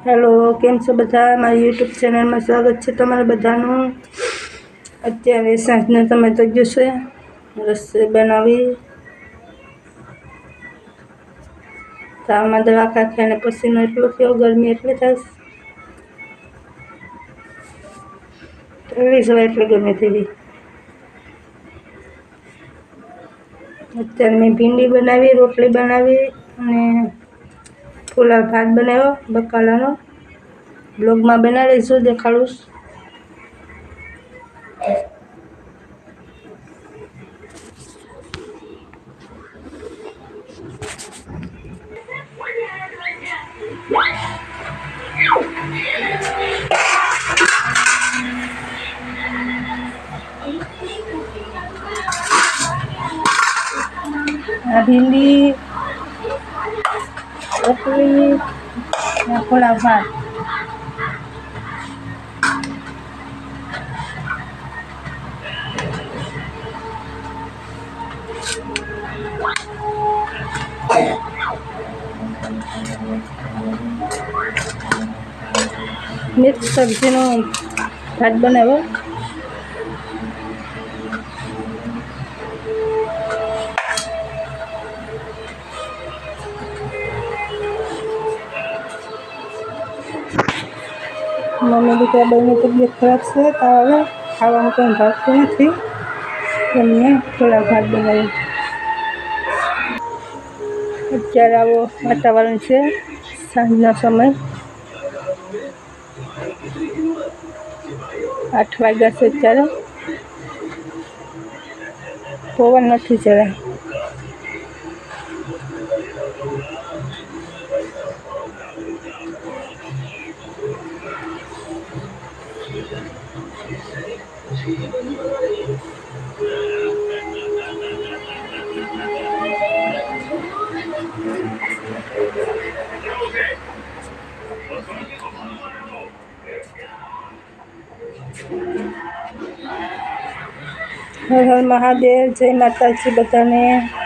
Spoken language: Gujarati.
હેલો કેમ છો બધા? મારી યુટ્યુબ ચેનલમાં સ્વાગત છે તમારા બધાનું. અત્યારે સાંજના તમે તો જશે રસોઈ બનાવી. તાવમાં દવા ખાખી અને પસીનો એટલો થયો, ગરમી એટલી થાય એટલી સવાય એટલી ગરમી થઈ. અત્યારે મેં ભીંડી બનાવી, રોટલી બનાવી અને ફુલાર ભાત બનાવ્યો બકાલાનો. બ્લોગમાં બનાવીશું દેખાડું. આ ભીંડી રોટલી અને ફુલાર ભાત મિક્સ સબ્જીનો ભાત બનાવ્યો મમ્મી દીકરા બંને તબિયત ખરાબ છે, તો હવે ખાવાનું કંઈ ભાવતું નથી. એમને થોડા ભાત બનાવી. અત્યારે આવો વાતાવરણ છે, સાંજનો સમય. આઠ વાગ્યા છે અત્યારે. પવન નથી જરાય. હર હર મહાદેવ જય માતાજી બધાને.